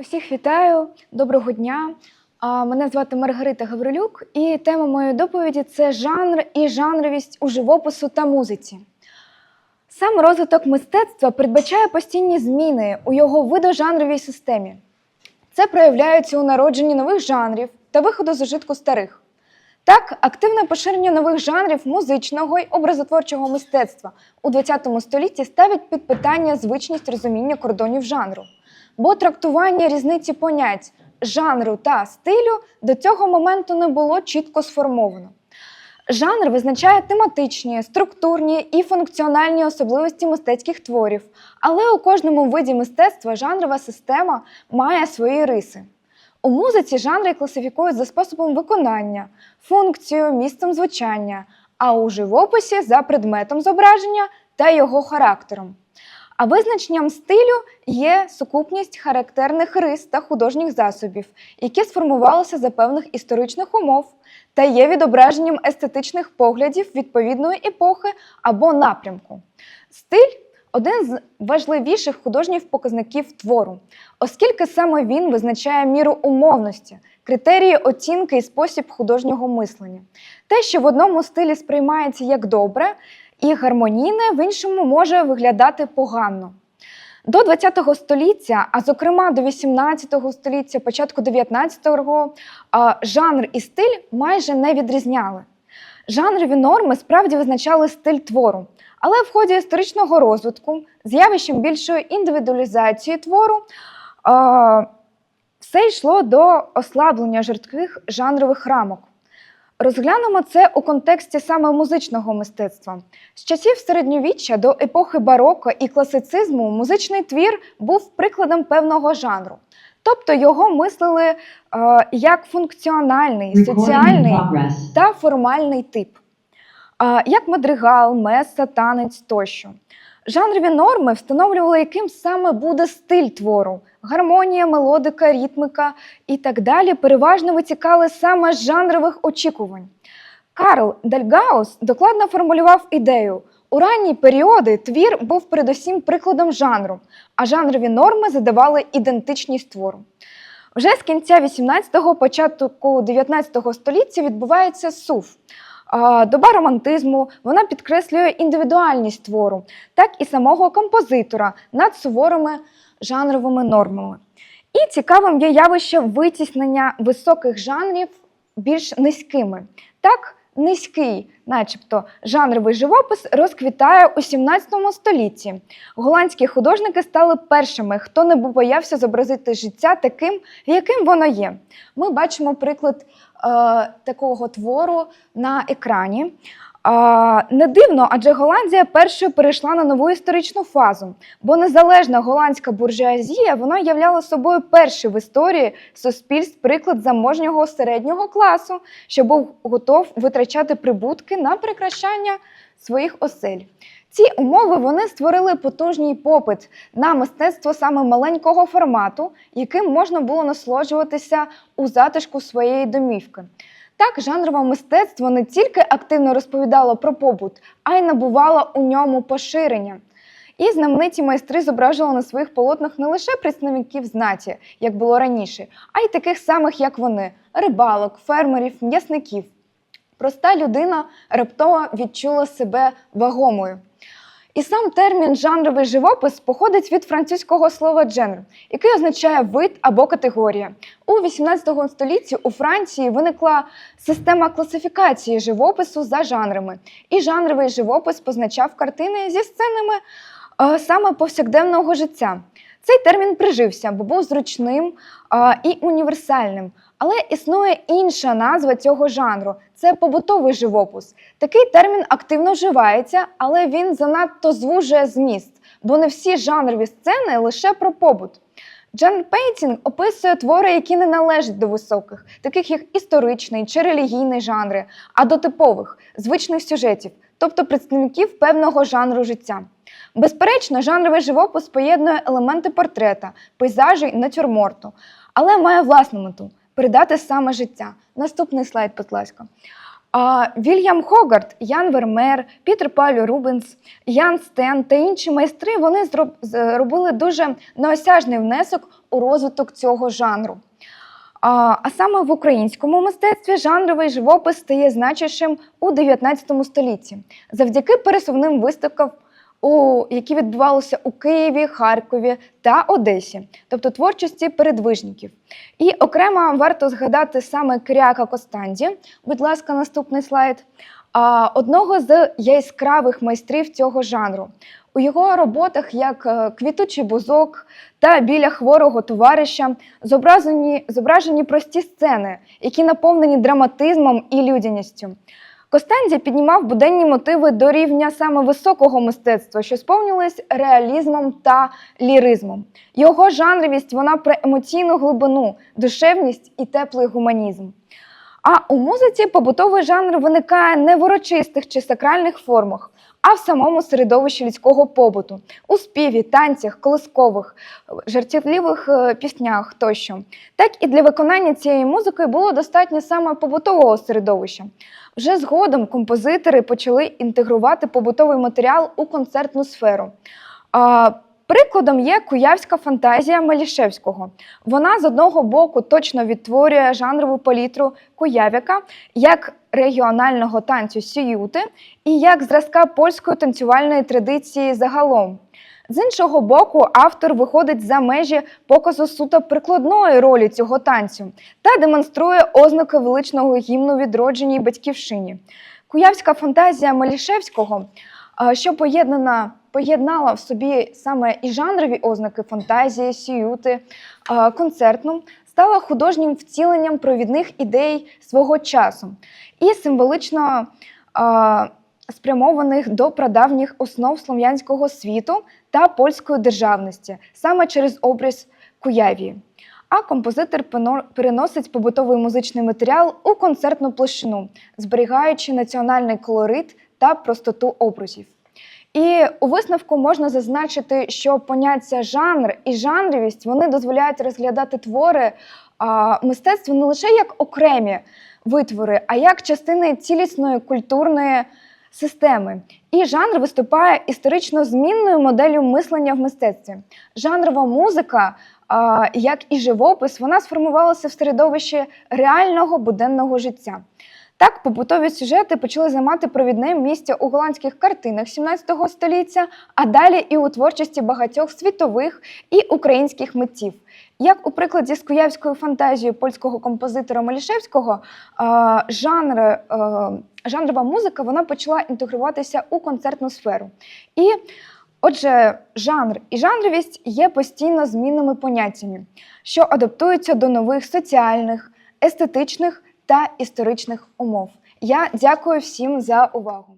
Усіх вітаю, доброго дня. Мене звати Маргарита Гаврилюк, і тема моєї доповіді це жанр і жанровість у живопису та музиці. Сам розвиток мистецтва передбачає постійні зміни у його видожанровій системі. Це проявляється у народженні нових жанрів та виходу з ужитку старих. Так, активне поширення нових жанрів музичного й образотворчого мистецтва у ХХ столітті ставить під питання звичність розуміння кордонів жанру, бо трактування різниці понять жанру та стилю до цього моменту не було чітко сформовано. Жанр визначає тематичні, структурні і функціональні особливості мистецьких творів, але у кожному виді мистецтва жанрова система має свої риси. У музиці жанри класифікують за способом виконання, функцією, місцем звучання, а у живописі за предметом зображення та його характером. А визначенням стилю є сукупність характерних рис та художніх засобів, які сформувалися за певних історичних умов та є відображенням естетичних поглядів відповідної епохи або напрямку. Стиль один з важливіших художніх показників твору, оскільки саме він визначає міру умовності, критерії оцінки і спосіб художнього мислення. Те, що в одному стилі сприймається як добре і гармонійне, в іншому може виглядати погано. До ХХ століття, а зокрема до XVIII століття, початку XIX, а, жанр і стиль майже не відрізняли. Жанрові норми справді визначали стиль твору, але в ході історичного розвитку, з явищем більшої індивідуалізації твору, все йшло до ослаблення жорстких жанрових рамок. Розглянемо це у контексті саме музичного мистецтва. З часів середньовіччя до епохи бароко і класицизму музичний твір був прикладом певного жанру. Тобто його мислили е, як функціональний, соціальний та формальний тип, а, як мадригал, меса, танець тощо. Жанрові норми встановлювали, яким саме буде стиль твору. Гармонія, мелодика, ритмика і так далі переважно витікали саме з жанрових очікувань. Карл Дельгаус докладно формулював ідею. У ранні періоди твір був передусім прикладом жанру, а жанрові норми задавали ідентичність твору. Вже з кінця 18-го, початку 19 століття відбувається суф. Доба романтизму вона підкреслює індивідуальність твору, так і самого композитора над суворими жанровими нормами. І цікавим є явище витіснення високих жанрів більш низькими. Так, низький, начебто, жанровий живопис розквітає у 17 столітті. Голландські художники стали першими, хто не боявся зобразити життя таким, яким воно є. Ми бачимо приклад е, такого твору на екрані. Не дивно, адже Голландія першою перейшла на нову історичну фазу, бо незалежна голландська буржуазія вона являла собою перший в історії суспільств приклад заможнього середнього класу, що був готов витрачати прибутки на прикрашання своїх осель. Ці умови вони створили потужний попит на мистецтво саме маленького формату, яким можна було насолоджуватися у затишку своєї домівки. Так, жанрове мистецтво не тільки активно розповідало про побут, а й набувало у ньому поширення. І знамениті майстри зображували на своїх полотнах не лише представників знаті, як було раніше, а й таких самих, як вони: рибалок, фермерів, м'ясників. Проста людина раптово відчула себе вагомою. І сам термін жанровий живопис походить від французького слова «genre», який означає вид або категорія. У 18 столітті у Франції виникла система класифікації живопису за жанрами, і жанровий живопис позначав картини зі сценами е, саме повсякденного життя. Цей термін прижився, бо був зручним е, і універсальним. Але існує інша назва цього жанру це побутовий живопис. Такий термін активно вживається, але він занадто звужує зміст, бо не всі жанрові сцени лише про побут. Джан Пейтінг описує твори, які не належать до високих, таких як історичний чи релігійний жанри, а до типових, звичних сюжетів, тобто представників певного жанру життя. Безперечно, жанровий живопис поєднує елементи портрета, пейзажу і натюрморту, але має власну мету передати саме життя. Наступний слайд, будь ласка. А, Вільям Хогарт, Ян Вермеер, Пітер Палю Рубенс, Ян Стен та інші майстри вони зроб- зробили дуже неосяжний внесок у розвиток цього жанру. А, а саме в українському мистецтві жанровий живопис стає значущим у 19 столітті завдяки пересувним виставкам, у, які відбувалися у Києві, Харкові та Одесі, тобто творчості передвижників. І окремо варто згадати саме Киряка Костанді. Будь ласка, наступний слайд. Одного з яскравих майстрів цього жанру. У його роботах, як е, квітучий бузок та біля хворого товариша, зображені, зображені прості сцени, які наповнені драматизмом і людяністю. Костензі піднімав буденні мотиви до рівня саме високого мистецтва, що сповнювались реалізмом та ліризмом. Його жанровість вона про емоційну глибину, душевність і теплий гуманізм. А у музиці побутовий жанр виникає не в урочистих чи сакральних формах, а в самому середовищі людського побуту, у співі, танцях, колискових, жартівливих е, піснях тощо. Так і для виконання цієї музики було достатньо саме побутового середовища. Вже згодом композитори почали інтегрувати побутовий матеріал у концертну сферу. А, Прикладом є куявська фантазія Малішевського. Вона з одного боку точно відтворює жанрову палітру куявіка як регіонального танцю сіюти і як зразка польської танцювальної традиції загалом. З іншого боку, автор виходить за межі показу суто прикладної ролі цього танцю та демонструє ознаки величного гімну відродженій батьківщині. Куявська фантазія Малішевського, що поєднана поєднала в собі саме і жанрові ознаки фантазії, сіюти, концертну, стала художнім втіленням провідних ідей свого часу і символично спрямованих до прадавніх основ слов'янського світу та польської державності саме через образ Куявії. А композитор переносить побутовий музичний матеріал у концертну площину, зберігаючи національний колорит та простоту образів. І у висновку можна зазначити, що поняття жанр і жанровість вони дозволяють розглядати твори а, мистецтва не лише як окремі витвори, а як частини цілісної культурної системи. І жанр виступає історично змінною моделлю мислення в мистецтві. Жанрова музика, як і живопис, вона сформувалася в середовищі реального буденного життя. Так, побутові сюжети почали займати провідне місце у голландських картинах 17 століття, а далі і у творчості багатьох світових і українських митців. Як у прикладі з куявською фантазією польського композитора Малішевського, жанр, жанрова музика вона почала інтегруватися у концертну сферу. І Отже, жанр і жанровість є постійно змінними поняттями, що адаптуються до нових соціальних, естетичних та історичних умов. Я дякую всім за увагу.